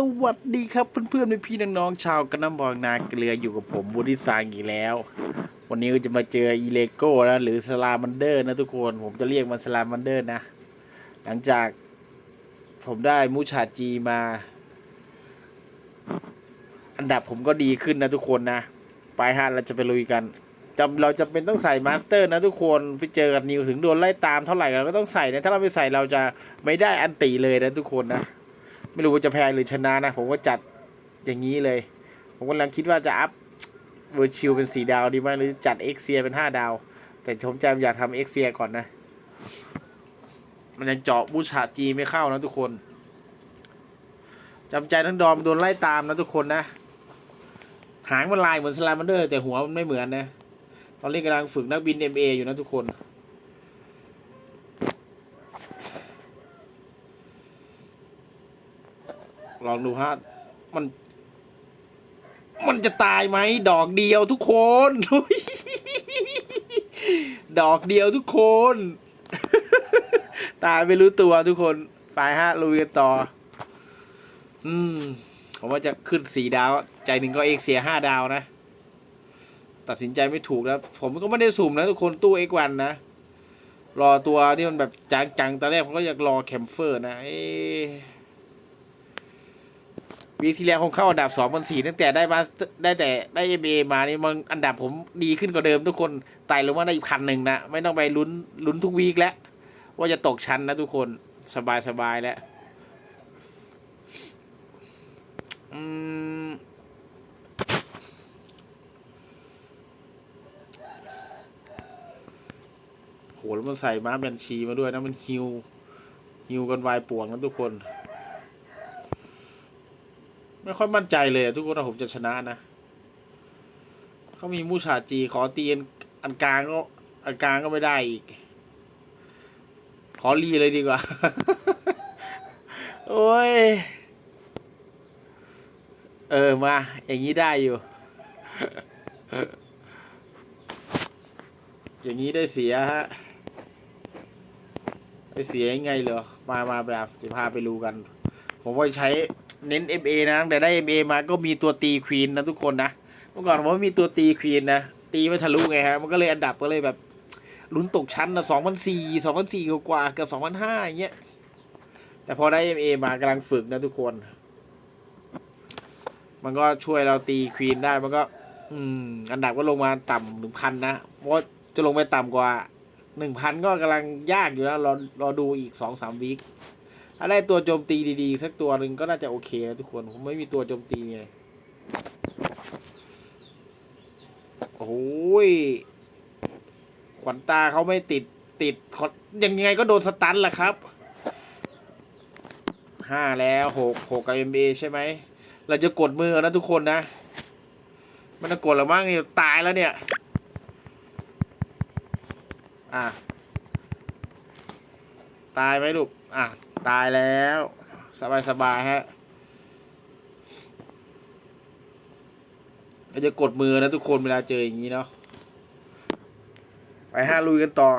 สวัสดีครับเพื่อนๆพี่น้องๆชาวกระน้ำบองนาเกลืออยู่กับผมบุริสางอีกแล้ว วันนี้ก็จะมาเจออีเลโก้นะหรือสลามันเดอร์นะทุกคนผมจะเรียกมันสลามันเดอร์นะ หลังจากผมได้มูชาจีมา อันดับผมก็ดีขึ้นนะทุกคนนะ ไปฮะเราจะไปลุยกันจำเราจะเป็นต้องใส่มาสเตอร์นะทุกคนไปเจอกับนิวถึงโดนไล่ตามเท่าไหร่เราก็ต้องใส่นะถ้าเราไม่ใส่เราจะไม่ได้อันตีเลยนะทุกคนนะ ไม่รู้ว่าจะแพ้หรือชนะนะ ผมก็จัดอย่างนี้เลย ผมกำลังคิดว่าจะอัพเวอร์ชิวเป็นสีดาวดีไหมหรือจัดเอ็กเซียเป็นห้าดาว แต่ผมจำอยากทำเอ็กเซียก่อนนะ มันยังเจาะบูชาจีไม่เข้านะทุกคนจำใจทั้งดอมโดนไล่ตามนะทุกคนนะ หางมันลายเหมือนสไลมันเดอร์ แต่หัวมันไม่เหมือนนะ ตอนนี้กำลังฝึกนักบิน MA อยู่นะทุกคน ลองดูฮะ มัน มันจะตายไหม ดอกเดียวทุกคน ดอกเดียวทุกคน ตายไม่รู้ตัวทุกคน ไปฮะลุยกันต่อ อืม ผมว่าจะขึ้นสี่ดาว ใจหนึ่งก็เอกเสียห้าดาวนะ ตัดสินใจไม่ถูกนะผมก็ไม่ได้สุ่มนะทุกคนตู้เอกวันนะรอตัวที่มันแบบจังๆตอนแรกผมก็อยากรอแคมเฟอร์นะเอ๊ะ วีที่แล้วคงเข้าอันดับสองพันสี่ตั้งแต่ได้มาได้แต่ได้เอเมานี่มันอันดับผมดีขึ้นกว่าเดิมทุกคนไต่ลงมาได้อีกพันหนึ่งนะไม่ต้องไปลุ้นลุ้นทุกวีคแล้ว ว่าจะตกชั้นนะทุกคนสบายสบายแล้วอืมโหแล้วมันใส่ม้าแบนชีมาด้วยนะมันฮิวฮิวกันวายป่วงนะทุกคน ไม่ค่อยมั่นใจเลยอะทุกคนว่าผมจะชนะนะเขามีมูชาจีขอตีอันอันกลางก็อันกลางก็ไม่ได้อีก ขอรีเลยดีกว่า โอ้ย เออมา อย่างนี้ได้อยู่ อย่างนี้ได้เสียฮะได้เสียยังไงเหรอ มา มาแบบจะพาไปดูกัน ผมว่าใช้ เน้น MA นะตั้งแต่ได้ MA มาก็มีตัวตีควีนนะทุกคนนะเมื่อก่อนผมว่ามีตัวตีควีนนะตีไม่ทะลุไงฮะมันก็เลยอันดับก็เลยแบบลุ้นตกชั้นนะสองพันสี่สองพันสี่กว่าเกือบสองพันห้าอย่างเงี้ยแต่พอได้ MA มากำลังฝึกนะทุกคน มันก็ช่วยเราตีควีนได้มันก็ อืม อันดับก็ลงมาต่ำหนึ่งพันนะเพราะจะลงไปต่ำกว่าหนึ่งพันก็กำลังยากอยู่นะรอรอดูอีกสองสามวีค ถ้าได้ตัวโจมตีดีๆ สักตัวหนึ่งก็น่าจะโอเคนะทุกคน ผมไม่มีตัวโจมตีไงโอ้ยขวัญตาเขาไม่ติดติดขอยังไงก็โดนสตันแหละครับห้าแล้วหกหกกับเอ็มเอใช่ไหม เราจะกดมือนะทุกคนนะ มันจะกดหรือมั้งเนี่ยตายแล้วเนี่ย อะ ตายไหมลูก อะ ตายแล้ว สบายสบายๆฮะเราจะกดมือนะทุกคนเวลาเจออย่างนี้เนาะไปห้าลุยกันต่อ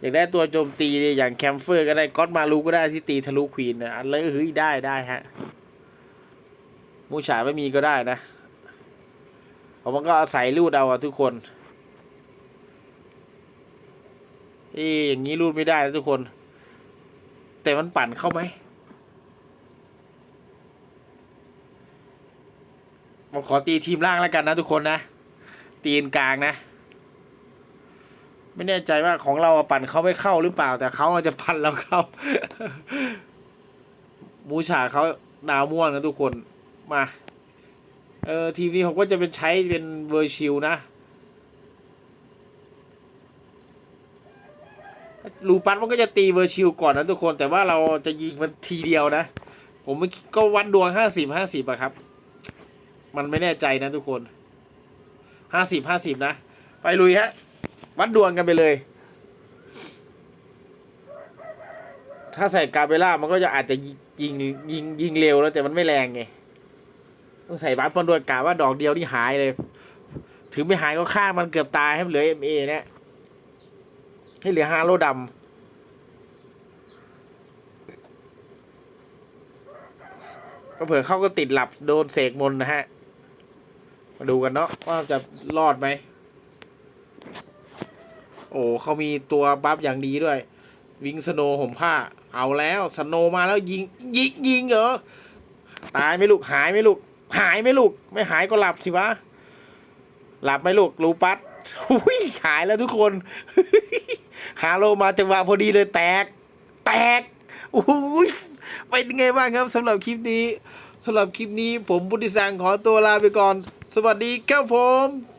อยากได้ตัวโจมตีอย่างแคมเฟอร์ก็ได้ก็อตมารูก็ได้ที่ตีทะลุควีนนะอันเลยเฮ้ยได้ได้ฮะมูฉาไม่มีก็ได้นะเพราะมันก็อาศัยรูดเอาอะทุกคนเอ๊อย่างนี้รูดไม่ได้นะทุกคน แต่มันปั่นเข้าไหมผมขอตีทีมล่างแล้วกันนะทุกคนนะ ตีนกลางนะ ไม่แน่ใจว่าของเราปั่นเขาไม่เข้าหรือเปล่า แต่เขาอาจจะปั่นเราเข้า มูชาเขาดาวม่วงนะทุกคนมา เออทีมนี้ผมก็จะเป็นใช้เป็นเวอร์ชิลนะ ลูปัสมันก็จะตีเวอร์ชิลก่อนนะทุกคน แต่ว่าเราจะยิงมันทีเดียวนะ ผมก็วัดดวงห้าสิบห้าสิบอะครับ มันไม่แน่ใจนะทุกคนห้าสิบห้าสิบนะ ไปลุยฮะ วัดดวงกันไปเลย ถ้าใส่กาเบล่ามันก็จะอาจจะยิงยิงยิงเร็วแล้วแต่มันไม่แรงไงต้องใส่บัฟมันด้วยกาว่าดอกเดียวนี่หายเลย ถึงไม่หายก็ฆ่ามันเกือบตายให้มันเหลือเอ็มเอเนี่ย ให้เหลือฮาโลดำก็เผื่อเขาก็ติดหลับโดนเสกมนนะฮะ มาดูกันเนาะว่าจะรอดไหม โอ้เขามีตัวบัฟอย่างดีด้วย วิงสโนห่มผ้า เอาแล้วสโนมาแล้วยิง ยิงยิงเหรอ ตายไม่ลูกหายไม่ลูก หายไม่ลูก ไม่หายก็หลับสิวะ หลับไหมลูกรูปัสหุยหายแล้วทุกคน ฮาโลมาจังหวะพอดีเลยแตก แตกโอ้ยเป็นไงบ้างครับสำหรับคลิปนี้สำหรับคลิปนี้ผมบุติสังขอตัวลาไปก่อน สวัสดีครับผม